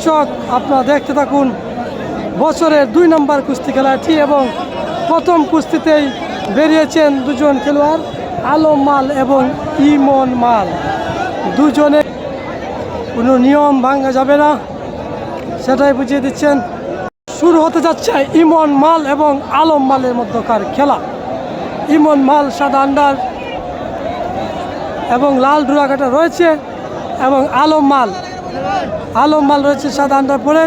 দর্শক, আপনারা দেখতে থাকুন বছরের দুই নম্বর কুস্তি খেলাটি এবং প্রথম কুস্তিতেই বেরিয়েছেন দুজন খেলোয়াড়, আলম মাল এবং ইমন মাল। দুজনে কোনো নিয়ম ভাঙা যাবে না, সেটাই বুঝিয়ে দিচ্ছেন। শুরু হতে যাচ্ছে ইমন মাল এবং আলম মালের মধ্যকার খেলা। ইমন মাল সাদা আন্ডার এবং লাল ডুরাকাটা রয়েছে এবং আলম মাল আলম মাল রয়েছে সাদা আন্ডার পরে,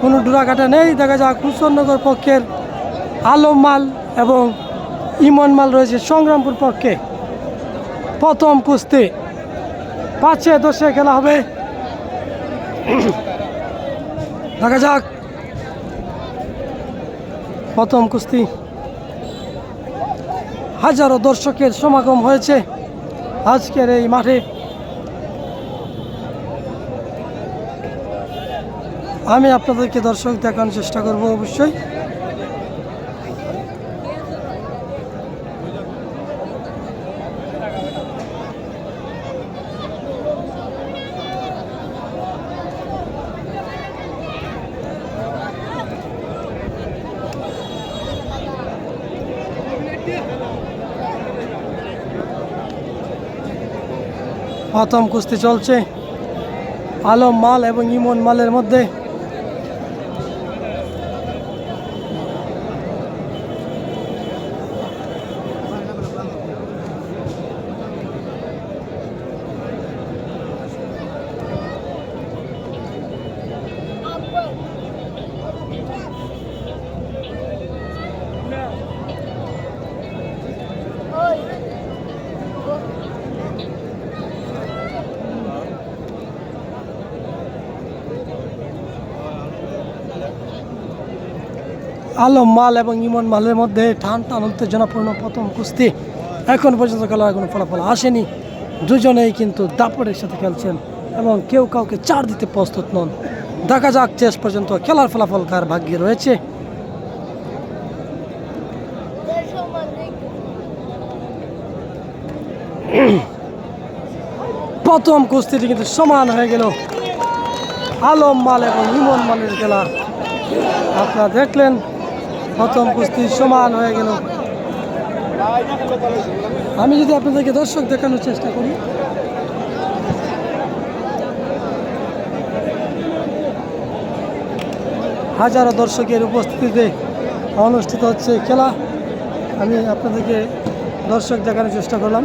কোনো ডোরাঘাটা নেই, দেখা যাক কুশনগর পক্ষের আলম মাল এবং ইমন মাল রয়েছে সংগ্রামপুর পক্ষে। প্রথম কুস্তি, পাঁচে দশে খেলা হবে। দেখা যাক। প্রথম কুস্তি, হাজারো দর্শকের সমাগম হয়েছে আজকের এই মাঠে। আমি আপনাদেরকে দর্শক দেখানোর চেষ্টা করব অবশ্যই। প্রথম কুস্তি চলছে। আলম মাল এবং ইমন মালের মধ্যে আলম মাল এবং ইমন মালের মধ্যে টান টান উত্তেজনাপূর্ণ প্রথম কুস্তি। এখন পর্যন্ত খেলার কোনো ফলাফল আসেনি। দুজনেই কিন্তু দাপড়ের সাথে খেলছেন এবং কেউ কাউকে চার দিতে প্রস্তুত নন। দেখা যাক শেষ পর্যন্ত খেলার ফলাফল কার ভাগ্যে রয়েছে। প্রথম কুস্তিটি কিন্তু সমান হয়ে গেল। আলম মাল এবং ইমন মালের খেলা। আপনারা দেখলেন প্রথম কুস্তি সমান হয়ে গেল। আমি যদি আপনাদেরকে দর্শক দেখানোর চেষ্টা করি। হাজারো দর্শকের উপস্থিতিতে অনুষ্ঠিত হচ্ছে খেলা। আমি আপনাদেরকে দর্শক দেখানোর চেষ্টা করলাম।